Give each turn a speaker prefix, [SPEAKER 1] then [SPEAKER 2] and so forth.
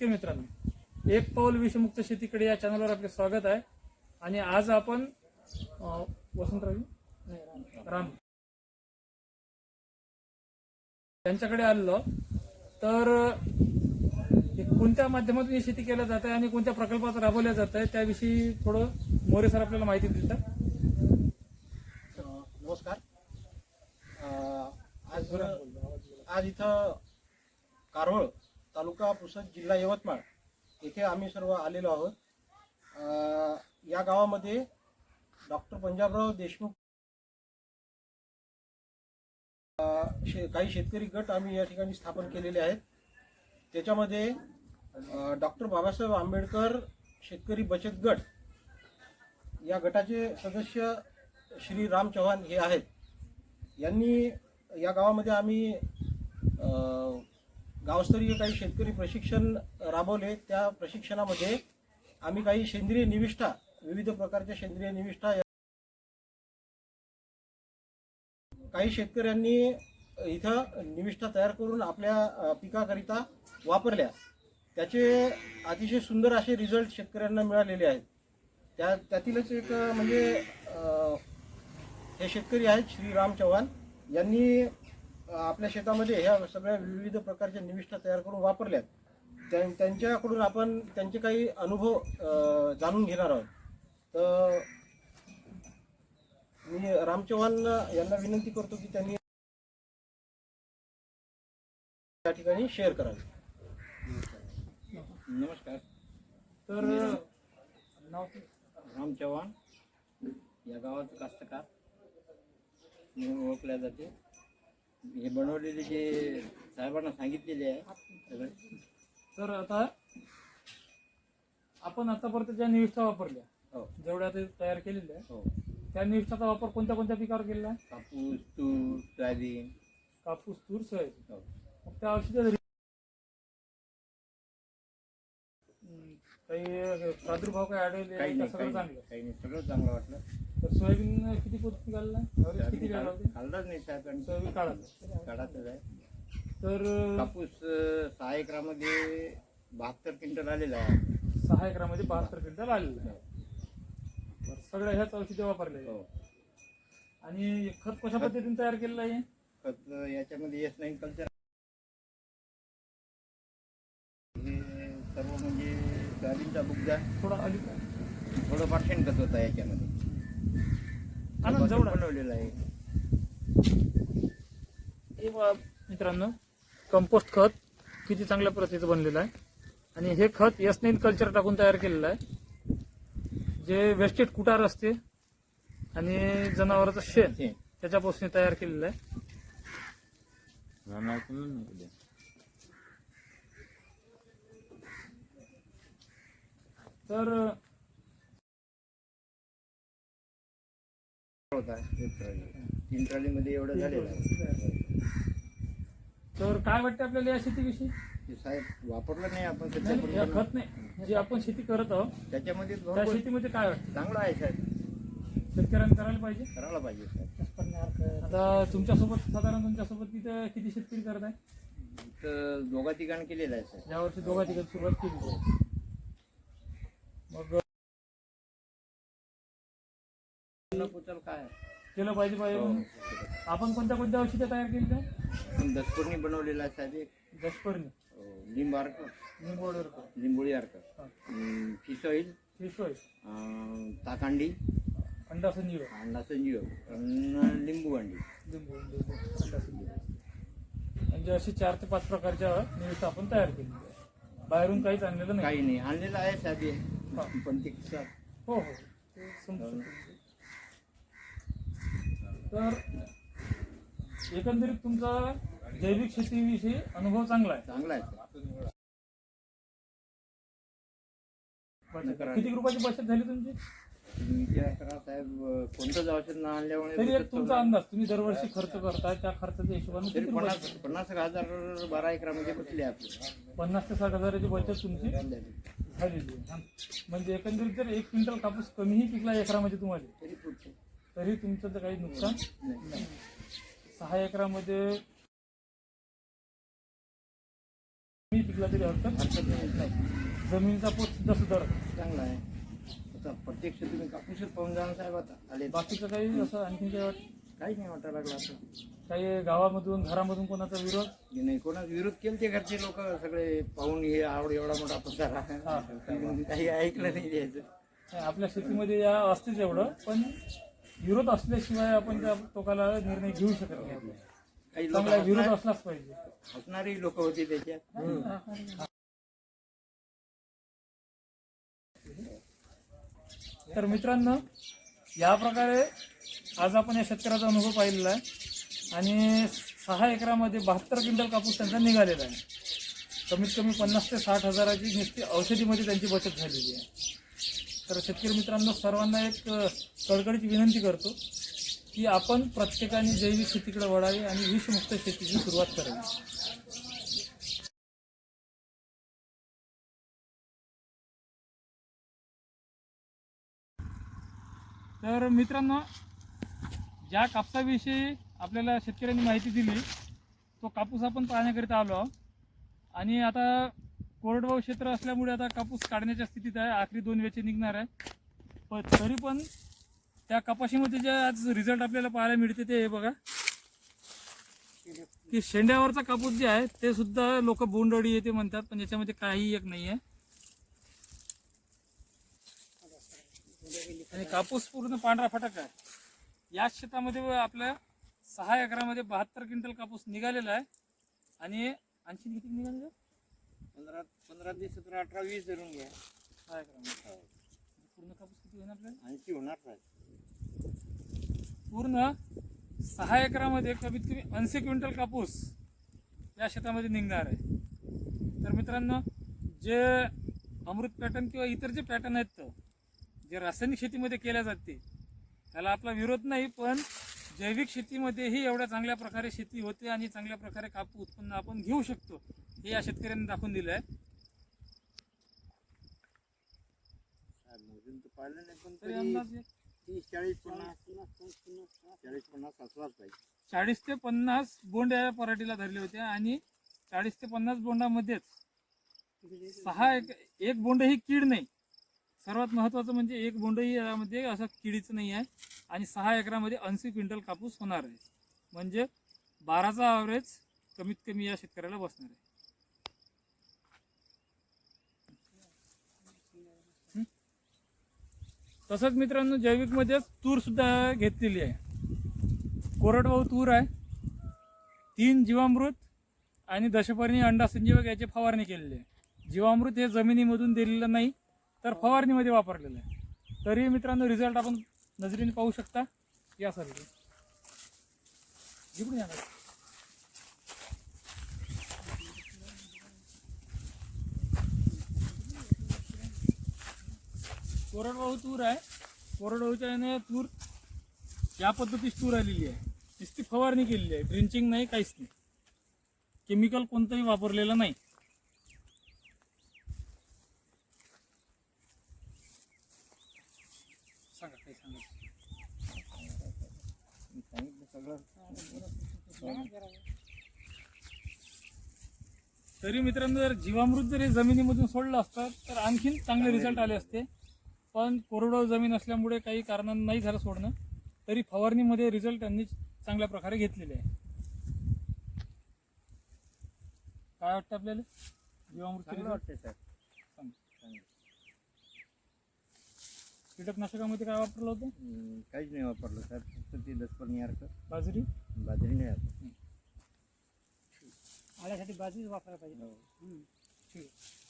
[SPEAKER 1] शेतकरी मित्रांनो. एक पाऊल विषमुक्त शेतीकडे या चॅनलवर आपले स्वागत आहे. आणि आज आपण वसंतराव राम त्यांच्याकडे आलेलो. तर कोणत्या माध्यमातून ही शेती केल्या जात आहे आणि कोणत्या प्रकल्पात राबवल्या जात आहे त्याविषयी थोडं मोरे सर आपल्याला माहिती देतात.
[SPEAKER 2] नमस्कार. आज आज इथं कारवळ तालुका पुसद जिल्हा यवतमाळ येथे आम्ही सर्व आलेलो आहोत. या गावामध्ये डॉक्टर पंजाबराव देशमुख शे काही शेतकरी गट आम्ही या ठिकाणी स्थापन केलेले आहेत. त्याच्यामध्ये डॉक्टर बाबासाहेब आंबेडकर शेतकरी बचत गट या गटाचे सदस्य श्री राम चव्हाण हे आहेत. यांनी या गावामध्ये आम्ही गावस्तरीय काही शेतकरी प्रशिक्षण राबवले त्या प्रशिक्षणामध्ये आम्ही काही सेंद्रिय निविष्ठा विविध प्रकारच्या सेंद्रिय निविष्ठा काही शेतकऱ्यांनी इथं निविष्ठा तयार करून आपल्या पिकाकरिता वापरल्या. त्याचे अतिशय सुंदर असे रिझल्ट शेतकऱ्यांना मिळालेले आहेत. त्या त्यातीलच एक म्हणजे हे शेतकरी आहेत श्री राम चव्हाण. यांनी आपल्या शेतामध्ये ह्या सगळ्या विविध प्रकारच्या निविष्ठा तयार करून वापरल्यात. त्यां- त्यांच्याकडून आपण त्यांचे काही अनुभव जाणून घेणार आहोत. तर मी राम चव्हाण यांना विनंती करतो की त्यांनी या ठिकाणी शेअर करावे.
[SPEAKER 3] नमस्कार.
[SPEAKER 1] तर नाव
[SPEAKER 3] राम चव्हाण या गावाचं कास्तकार. म्हणून ओळखल्या जाते. हे बनवलेले जे साहेबांना सांगितलेले आहे
[SPEAKER 1] तर आता आपण आतापर्यंत ज्या निविष्ठा वापरल्या
[SPEAKER 3] हो.
[SPEAKER 1] जेवढ्या ते तयार केलेल्या आहे
[SPEAKER 3] हो.
[SPEAKER 1] त्या निविष्ठाचा वापर कोणत्या कोणत्या पिकावर केलेला आहे?
[SPEAKER 3] कापूस तूर सोयाबीन.
[SPEAKER 1] कापूस तूर सोयाबीन.
[SPEAKER 3] हो.
[SPEAKER 1] मग त्या औषधात काही प्रादुर्भाव काही आढळले
[SPEAKER 3] काही नाही
[SPEAKER 1] सगळं चांगलं.
[SPEAKER 3] काही नाही सगळं चांगलं वाटलं.
[SPEAKER 1] तर सोयाबीन किती पोत निघाला? किती
[SPEAKER 3] सोयाबीन काढ- नाही साहेबांनी
[SPEAKER 1] सोयाबीन काढायचं.
[SPEAKER 3] काढायचं आहे.
[SPEAKER 1] तर
[SPEAKER 3] कापूस अं, सहा एकरामध्ये बहात्तर क्विंटल आलेला आहे.
[SPEAKER 1] सहा एकरामध्ये बहात्तर क्विंटल आलेलं आहे. बरं, सगळ्या ह्याच औषधे वापरले
[SPEAKER 3] हो.
[SPEAKER 1] आणि खत कशा पद्धतीने तयार केलेलं आहे?
[SPEAKER 3] खत याच्यामध्ये येस नाही कल्चर हे सर्व म्हणजे सोयाबीनचा बुगदा
[SPEAKER 1] थोडा अधिक
[SPEAKER 3] थोडंफार शेणखत होता याच्यामध्ये. बनवलेलं आहे.
[SPEAKER 1] हे बघा मित्रांनो कंपोस्ट खत किती चांगल्या प्रतीचं बनलेलं आहे. आणि हे खत एस नाईन कल्चर टाकून तयार केलेलं आहे. जे वेस्टेड कुटार असते आणि जनावरांचं शेण. त्याच्यापासून तयार केलेलं आहे. तर
[SPEAKER 3] होता. तीन ट्रॉलीमध्ये एवढं झालेलं आहे.
[SPEAKER 1] तर काय वाटतं आपल्याला या शेतीविषयी?
[SPEAKER 3] ते साहेब वापरलं नाही आपण
[SPEAKER 1] नाही, या खत नाही. जे आपण शेती करत आहोत
[SPEAKER 3] त्याच्यामध्ये
[SPEAKER 1] त्या
[SPEAKER 3] भरपूर
[SPEAKER 1] शेतीमध्ये काय वाटतं?
[SPEAKER 3] चांगलं आहे साहेब.
[SPEAKER 1] शेतकऱ्यांनी करायला पाहिजे?
[SPEAKER 3] करायला पाहिजे साहेब.
[SPEAKER 1] आता तुमच्यासोबत साधारण तुमच्यासोबत तिथं किती शेतकरी करत आहे
[SPEAKER 3] तर दोघा तिघांनी केलेलं आहे साहेब.
[SPEAKER 1] यावर्षी दोघा तिघांनी सुरुवात केली. मग
[SPEAKER 3] पुचल काय?
[SPEAKER 1] केलं पाहिजे पाहिजे
[SPEAKER 3] हो.
[SPEAKER 1] आपण कोणत्या कोणत्या औषधे तयार केली
[SPEAKER 3] दसपूरनी बनवलेलं आहे साहेब एक.
[SPEAKER 1] जसपर्णी
[SPEAKER 3] हो, लिंब अर्क लिंबोळी अर्क. Fish oil.
[SPEAKER 1] Fish oil.
[SPEAKER 3] अं, ताकांडी.
[SPEAKER 1] अंडा संजीव.
[SPEAKER 3] अंडा संजीव. लिंबू अंडी.
[SPEAKER 1] लिंबू लिंबू अंडा संजीव. म्हणजे अशी चार ते पाच प्रकारच्या आपण तयार केली. बाहेरून काहीच आणलेलं नाही.
[SPEAKER 3] काही नाही. आणलेलं आहे साहेब हे. पण ते
[SPEAKER 1] हो हो. ते समजू शकतो. तर एकंदरीत तुमचा जैविक शेतीविषयी अनुभव चांगला आहे.
[SPEAKER 3] चांगलं आहे.
[SPEAKER 1] किती रुपयाची बचत झाली तुमची?
[SPEAKER 3] साहेब कोणतंच औषध न आणल्यामुळे
[SPEAKER 1] तुमचा. अंदाज तुम्ही दरवर्षी खर्च करताय त्या खर्चाच्या हिशोबाने
[SPEAKER 3] पन्नास हजार बारा एकरामध्ये बसले आपले.
[SPEAKER 1] पन्नास ते साठ हजाराची बचत तुमची? झालेली आहे. म्हणजे एकंदरीत जर एक क्विंटल कापूस कमीही पिकला एकरामध्ये तुम्हाला?
[SPEAKER 3] तरी पुढचे
[SPEAKER 1] तरी तुमचं तर काही नुकसान?
[SPEAKER 3] नाही
[SPEAKER 1] नाही. सहा एकरामध्ये मी पिकला तरी हरकत
[SPEAKER 3] हरकत नाही
[SPEAKER 1] जमिनीचा पोत सुद्धा सुधारत
[SPEAKER 3] चांगला आहे. आता प्रत्यक्ष तुम्ही कापूसच पाहून जाणार साहेब आता. आले
[SPEAKER 1] बाकीचं काही असं आणखी काही वाट
[SPEAKER 3] काही नाही वाटायला लागलं आता
[SPEAKER 1] काही गावामधून घरामधून कोणाचा विरोध?
[SPEAKER 3] की नाही कोणा विरोध केले ते घरचे लोक सगळे पाहून हे आवड एवढा मोठा पसारा. काही ऐकलं नाही द्यायचं
[SPEAKER 1] नाही, आपल्या शेतीमध्ये या असतेच एवढं पण विरोध असल्याशिवाय आपण त्या टोकाला निर्णय घेऊ शकत नाही.
[SPEAKER 3] काही लोक
[SPEAKER 1] चांगला विरोध असलाच पाहिजे.
[SPEAKER 3] हसणारी लोक होते त्याच्यात.
[SPEAKER 1] तर मित्रांनो या प्रकारे आज आपण या शेतकऱ्याचा अनुभव पाहिलेला आहे. आणि सहा एकरामध्ये बहात्तर क्विंटल कापूस त्यांचा निघालेला आहे. कमीत कमी पन्नास ते साठ हजाराची नुसती औषधीमध्ये त्यांची बचत झालेली आहे. तर शेतकरी मित्रांनो सर्वांना एक कडकडीची विनंती करतो की आपण प्रत्येकाने जैविक शेतीकडे वळावी आणि विषमुक्त शेतीची सुरुवात करावी. तर मित्रांनो ज्या कापसाविषयी आपल्याला शेतकऱ्यांनी माहिती दिली तो कापूस आपण पाहण्याकरिता आलो आहोत. आणि आता कोरडवाहू क्षेत्र असल्यामुळे आता कापूस काढण्याच्या स्थितीत आहे. आखरी दोन वेचे निघणार आहे. पण तरी पण त्या कपाशीमध्ये जे आज रिझल्ट आपल्याला पाहायला मिळते ते हे बघा. की शेंड्यावरचा कापूस जे आहे ते सुद्धा लोक बोंडअळी येते म्हणतात पण याच्यामध्ये काही एक नाही आहे. आणि कापूस पूर्ण पांढरा फटक आहे. याच शेतामध्ये आपल्या सहा एकरामध्ये बहात्तर क्विंटल कापूस निघालेला आहे. आणि आणखी किती निघालेलं? आहे?
[SPEAKER 3] पंधरा पंधरा ते सतरा अठरा वीस धरून घ्या.
[SPEAKER 1] सहा एकरामध्ये. पूर्ण कापूस किती आपल्याला?
[SPEAKER 3] ऐंशी होणार साहेब
[SPEAKER 1] पूर्ण सहा एकरामध्ये कमीत कमी ऐंशी क्विंटल कापूस या शेतामध्ये निघणार आहे. तर मित्रांनो जे अमृत पॅटर्न किंवा इतर जे पॅटर्न आहेत जे रासायनिक शेतीमध्ये केल्या जाते त्याला आपला विरोध नाही पण जैविक शेतीमध्येही एवढ्या चांगल्या प्रकारे शेती होते आणि चांगल्या प्रकारे कापूस उत्पन्न आपण घेऊ शकतो हे या शेतकऱ्यांनी दाखवून दिलं आहे
[SPEAKER 3] पाहिलं नाही पण
[SPEAKER 1] तरी
[SPEAKER 3] तरी
[SPEAKER 1] अंदाज. एक
[SPEAKER 3] तीस चाळीस पन्नास चाळीस पन्नास असलाच पाहिजे.
[SPEAKER 1] चाळीस ते पन्नास बोंड या पराठीला धरले होते आणि चाळीस ते पन्नास बोंडामध्येच सहा एक एक बोंड ही कीड नाही. सर्वात महत्वाचं म्हणजे एक बोंडही यामध्ये असं किडीचं नाही आहे आणि सहा एकरामध्ये ऐंशी क्विंटल कापूस होणार आहे. म्हणजे बाराचा ॲव्हरेज कमीत कमी या शेतकऱ्याला बसणार आहे. तसंच मित्रांनो जैविकमध्येच तूर सुद्धा घेतलेली आहे. कोरडवाहू तूर आहे. तीन जीवामृत आणि दशपर्णी अंडा संजीवक याची फवारणी केलेली आहे. जीवामृत हे जमिनीमधून दिलेलं नाही. तर फवारणीमध्ये वापरलेलं आहे. तरी मित्रांनो रिझल्ट आपण नजरेने पाहू शकता या सर जिकडून या कोरडवाहू तूर आहे. कोरडवाहूच्या याने तूर या पद्धतीची तूर आलेली आहे. नुसती फवारणी केलेली आहे. ड्रिंचिंग नाही काहीच नाही. केमिकल कोणतंही वापरलेलं नाही सांगा काही सांगा
[SPEAKER 3] मी सांगितलं सगळं
[SPEAKER 1] तरी मित्रांनो जर जीवामृत जर हे जमिनीमधून सोडलं असतं तर आणखीन चांगले रिझल्ट आले असते. पण कोरडवाहू जमीन असल्यामुळे काही कारणानं नाही झालं सोडणं. तरी फवारणीमध्ये रिझल्ट त्यांनी चांगल्या प्रकारे घेतलेले आहे. काय वाटतं आपल्याला? जीवामृत
[SPEAKER 3] चांगलं वाटतंय
[SPEAKER 1] कीटकनाशकामध्ये काय वापरलं होतं?
[SPEAKER 3] हम्म, काहीच नाही वापरलं साहेब फक्त ते दसपणी अर्थ
[SPEAKER 1] बाजरी?
[SPEAKER 3] बाजरी नाही आता.
[SPEAKER 1] आल्यासाठी बाजरीच वापरायला पाहिजे. ठीक. आहे